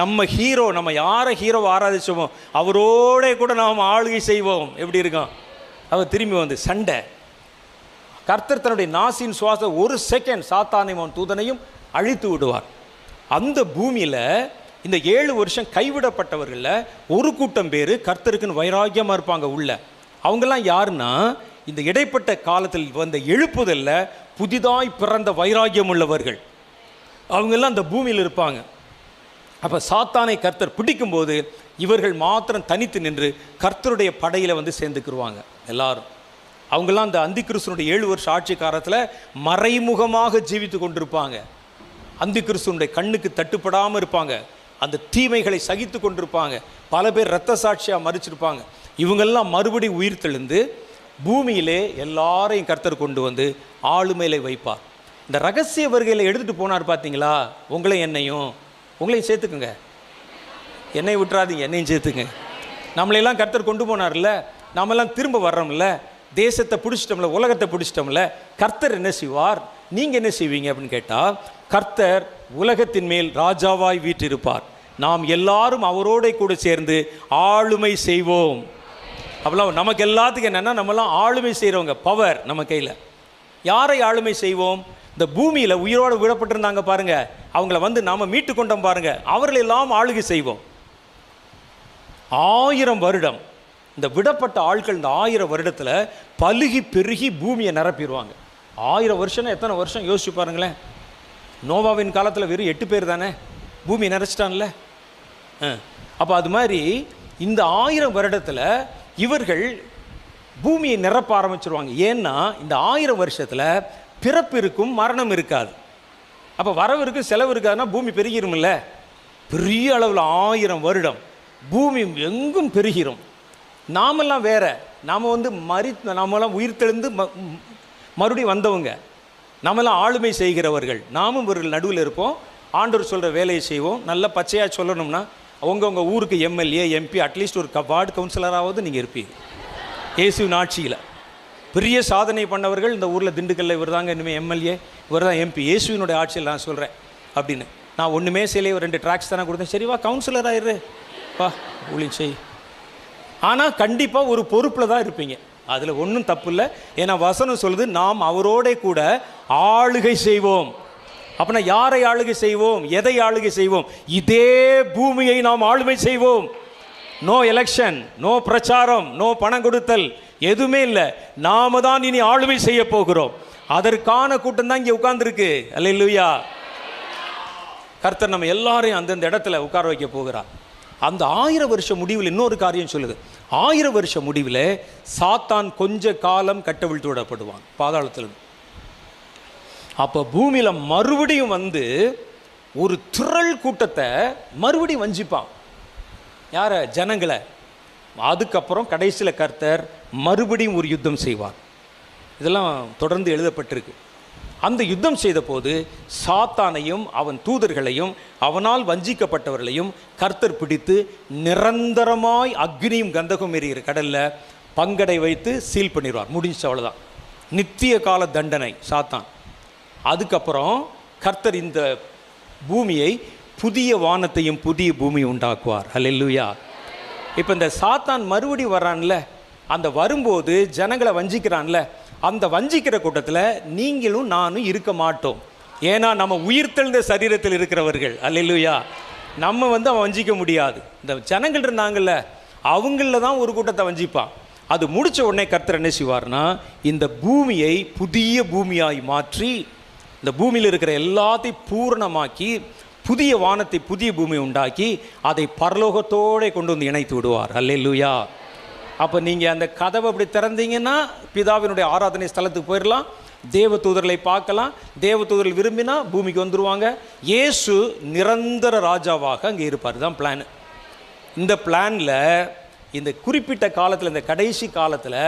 நம்ம ஹீரோ நம்ம யாரை ஹீரோ ஆராதிச்சோமோ அவரோட கூட நாம் ஆளுகை செய்வோம். எப்படி இருக்கும்? அவர் திரும்பி வந்து சண்டை. கர்த்தர் தன்னுடைய நாசின் சுவாச ஒரு செகண்ட் சாத்தானையும் அவன் தூதனையும் அழித்து விடுவார். அந்த பூமியில் இந்த ஏழு வருஷம் கைவிடப்பட்டவர்களில் ஒரு கூட்டம் பேர் கர்த்தருக்குன்னு வைராக்கியமாக இருப்பாங்க உள்ள. அவங்கெல்லாம் யாருன்னா இந்த இடைப்பட்ட காலத்தில் வந்த எழுப்புதலில் புதிதாய் பிறந்த வைராக்கியம் உள்ளவர்கள். அவங்கெல்லாம் அந்த பூமியில் இருப்பாங்க. அப்போ சாத்தானை கர்த்தர் பிடிக்கும்போது இவர்கள் மாத்திரம் தனித்து நின்று கர்த்தருடைய படையில் வந்து சேர்ந்துக்கிருவாங்க. எல்லாரும். அவங்கெல்லாம் அந்த அந்திகிருஷ்ணனுடைய ஏழு வருஷ ஆட்சி காலத்தில் மறைமுகமாக ஜீவித்து கொண்டிருப்பாங்க. அந்திகிருஷ்ணனுடைய கண்ணுக்கு தட்டுப்படாமல் இருப்பாங்க. அந்த தீமைகளை சகித்து கொண்டிருப்பாங்க. பல பேர் இரத்த சாட்சியாக மறிச்சிருப்பாங்க இவங்கெல்லாம் மறுபடி உயிர் தெளிந்து பூமியிலே எல்லாரையும் கர்த்தர் கொண்டு வந்து ஆளுமையில வைப்பார். இந்த ரகசிய வருகையில் எடுத்துகிட்டு போனார் பார்த்தீங்களா உங்களை என்னையும். உங்களையும் சேர்த்துக்குங்க. என்னை விட்டுறாதீங்க என்னையும் சேர்த்துங்க நம்மளையெல்லாம் கர்த்தர் கொண்டு போனார்ல நாமெல்லாம் திரும்ப வர்றோம்ல தேசத்தை பிடிச்சிட்டோம்ல உலகத்தை பிடிச்சிட்டோம்ல கர்த்தர் என்ன செய்வார்? நீங்கள் என்ன செய்வீங்க அப்படின்னு கேட்டால் கர்த்தர் உலகத்தின் மேல் ராஜாவாய் வீற்றிருப்பார். நாம் எல்லாரும் அவரோட கூட சேர்ந்து ஆளுமை செய்வோம். அப்போலாம் நமக்கு எல்லாத்துக்கும் என்னென்னா நம்மலாம் ஆளுமை செய்கிறவங்க பவர் நம்ம கையில். யாரை ஆளுமை செய்வோம்? இந்த பூமியில் உயிரோடு விடப்பட்டிருந்தாங்க பாருங்க. அவங்கள வந்து நாம் மீட்டு கொண்டோம் பாருங்க. அவர்களெல்லாம் ஆளுகை செய்வோம். ஆயிரம் வருடம் இந்த விடப்பட்ட ஆட்கள் இந்த ஆயிரம் வருடத்தில் பலுகி பெருகி பூமியை நிரப்பிடுவாங்க. ஆயிரம் வருஷம்னா எத்தனை வருஷம்? யோசிச்சு பாருங்களேன். நோவாவின் காலத்தில் வெறும் எட்டு பேர் தானே? பூமி நிறைச்சிட்டான்ல அப்போ அது மாதிரி இந்த ஆயிரம் வருடத்தில் இவர்கள் பூமியை நிரப்ப ஆரம்பிச்சிருவாங்க. ஏன்னா இந்த ஆயிரம் வருஷத்தில் பிறப்பு இருக்கும் மரணம் இருக்காது. அப்போ வரவு இருக்கு செலவு இருக்காதுன்னா பூமி பெருகிருமில்ல பெரிய அளவில் ஆயிரம் வருடம். பூமி எங்கும் பெருகிறோம் நாமெல்லாம் வேற. நாம் வந்து மறி நாமெல்லாம் உயிர்த்தெழுந்து ம மறுபடியும் வந்தவங்க. நாமெல்லாம் ஆளுமை செய்கிறவர்கள். நாமும் இவர்கள் நடுவில் இருப்போம். ஆண்டவர் சொல்கிற வேலையை செய்வோம். நல்ல பச்சையாக சொல்லணும்னா அவங்கவுங்க ஊருக்கு எம்எல்ஏ எம்பி அட்லீஸ்ட் ஒரு வார்டு கவுன்சிலராவது நீங்கள் இருப்பீங்க. இயேசுவின் ஆட்சியில். பெரிய சாதனை பண்ணவர்கள் இந்த ஊரில் திண்டுக்கல்ல இவர் தாங்க இனிமேல் எம்எல்ஏ இவர் தான் எம்பி இயேசுவினுடைய ஆட்சியில் நான் சொல்கிறேன் அப்படின்னு. நான் ஒன்றுமே செய்யலை ஒரு ரெண்டு ட்ராக்ஸ் தானே கொடுத்தேன். சரி வா கவுன்சிலர் ஆயிரு வா ஊழியம் செய் ஆனால் கண்டிப்பாக ஒரு பொறுப்பில் தான் இருப்பீங்க. அதில் ஒன்றும் தப்பு இல்லை. ஏன்னா வசனம் சொல்லுது நாம் அவரோட கூட ஆளுகை செய்வோம். அப்படின்னா யாரை ஆளுகை செய்வோம்? எதை ஆளுகை செய்வோம்? இதே பூமியை நாம் ஆளுமை செய்வோம். நோ எலெக்ஷன் நோ பிரச்சாரம் நோ பணம் கொடுத்தல். எதுவுமே இல்லை. நாம தான் இனி ஆளுமை செய்ய போகிறோம். அதற்கான கூட்டம் தான் இங்கே உட்கார்ந்துருக்கு. அல்லையா கர்த்தர் நம்ம எல்லாரையும் அந்தந்த இடத்துல உட்கார வைக்க போகிறார். அந்த ஆயிரம் வருஷம் முடிவில் இன்னொரு காரியம் சொல்லுது. ஆயிரம் வருஷ முடிவில் சாத்தான் கொஞ்ச காலம் கட்டவிழ்த்து விடப்படுவான். பாதாளத்தில் அப்போ பூமியில் மறுபடியும் வந்து ஒரு திரள் கூட்டத்தை மறுபடியும் வஞ்சிப்பான். யார? ஜனங்களை. அதுக்கப்புறம் கடைசியில் கர்த்தர் மறுபடியும் ஒரு யுத்தம் செய்வார். இதெல்லாம் தொடர்ந்து எழுதப்பட்டிருக்கு. அந்த யுத்தம் செய்தபோது சாத்தானையும் அவன் தூதர்களையும் அவனால் வஞ்சிக்கப்பட்டவர்களையும் கர்த்தர் பிடித்து நிரந்தரமாய் அக்னியும் கந்தகம் எரிகிற கடலில் பங்கடை வைத்து சீல் பண்ணிடுவார். முடிஞ்சு அவ்வளோதான் நித்திய கால தண்டனை சாத்தான். அதுக்கப்புறம் கர்த்தர் இந்த பூமியை புதிய வானத்தையும் புதிய பூமியும் உண்டாக்குவார். ஹalleluya இப்போ இந்த சாத்தான் மறுபடி வர்றான்ல. அந்த வரும்போது ஜனங்களை வஞ்சிக்கிறான்ல அந்த வஞ்சிக்கிற கூட்டத்தில் நீங்களும் நானும் இருக்க மாட்டோம். ஏன்னா நம்ம உயிர்த்தெழுந்த சரீரத்தில் இருக்கிறவர்கள். அல்லையா நம்ம வந்து அவன் வஞ்சிக்க முடியாது. இந்த ஜனங்கள் இருந்தாங்கல்ல அவங்கள தான் ஒரு கூட்டத்தை வஞ்சிப்பான். அது முடிச்ச உடனே கர்த்தர் என்ன செய்வார்னா இந்த பூமியை புதிய பூமியாய் மாற்றி இந்த பூமியில் இருக்கிற எல்லாத்தையும் பூரணமாக்கி புதிய வானத்தை புதிய பூமி உண்டாக்கி அதை பரலோகத்தோடு கொண்டு வந்து இணைத்து விடுவார். அல்லையா அப்போ நீங்கள் அந்த கதவை அப்படி திறந்தீங்கன்னா பிதாவினுடைய ஆராதனை ஸ்தலத்துக்கு போயிடலாம் தேவ தூதர்களை பார்க்கலாம் தேவ தூதர்கள் விரும்பினா பூமிக்கு வந்துடுவாங்க இயேசு நிரந்தர ராஜாவாக அங்கே இருப்பார். தான் பிளான் இந்த பிளானில் இந்த குறிப்பிட்ட காலத்தில் இந்த கடைசி காலத்தில்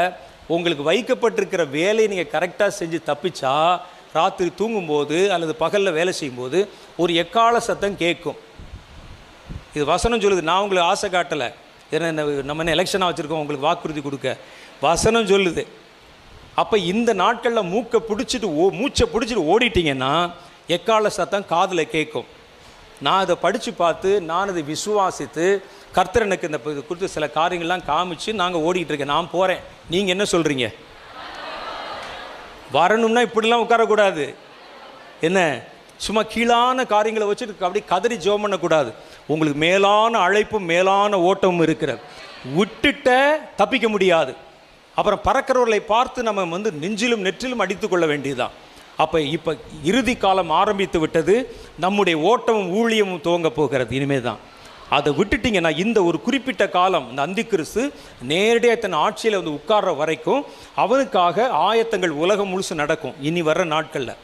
உங்களுக்கு வைக்கப்பட்டிருக்கிற வேலையை நீங்கள் கரெக்டாக செஞ்சு தப்பிச்சா ராத்திரி தூங்கும்போது அல்லது பகலில் வேலை செய்யும்போது ஒரு எக்கால சத்தம் கேட்கும். இது வசனம் சொல்லுது நான் உங்களுக்கு ஆசை காட்டலை. ஏன்னா நம்ம என்ன எலெக்ஷனாக வச்சுருக்கோம் உங்களுக்கு வாக்குறுதி கொடுக்க. வசனம் சொல்லுது. அப்போ இந்த நாட்களில் மூக்கை பிடிச்சிட்டு ஓ மூச்சை பிடிச்சிட்டு ஓடிட்டீங்கன்னா எக்கால சத்தம் காதில் கேட்கும். நான் அதை படித்து பார்த்து நான் அதை விசுவாசித்து கர்த்தர் எனக்கு இந்த இது குறித்து சில காரியங்கள்லாம் காமிச்சு நாங்கள் ஓடிக்கிட்டு இருக்கேன். நான் போகிறேன் நீங்கள் என்ன சொல்கிறீங்க வரணும்னா இப்படிலாம் உட்காரக்கூடாது. என்ன? சும்மா கீழான காரியங்களை வச்சுட்டு அப்படியே கதறி ஜோம் பண்ணக்கூடாது. உங்களுக்கு மேலான அழைப்பும் மேலான ஓட்டமும் இருக்கிறது. விட்டுட்ட தப்பிக்க முடியாது. அப்புறம் பறக்கிறவர்களை பார்த்து நம்ம வந்து நெஞ்சிலும் நெற்றிலும் அடித்து கொள்ள வேண்டியதுதான். அப்போ இப்போ இறுதி காலம் ஆரம்பித்து விட்டது. நம்முடைய ஓட்டமும் ஊழியமும் துவங்க போகிறது. இனிமே தான் அதை விட்டுட்டீங்கன்னா இந்த ஒரு குறிப்பிட்ட காலம் இந்த அந்திக்கிறிஸ்து நேரடியாக தன் ஆட்சியில் வந்து உட்கார்ற வரைக்கும் அவனுக்காக ஆயத்தங்கள் உலகம் முழுசு நடக்கும். இனி வர்ற நாட்களில்.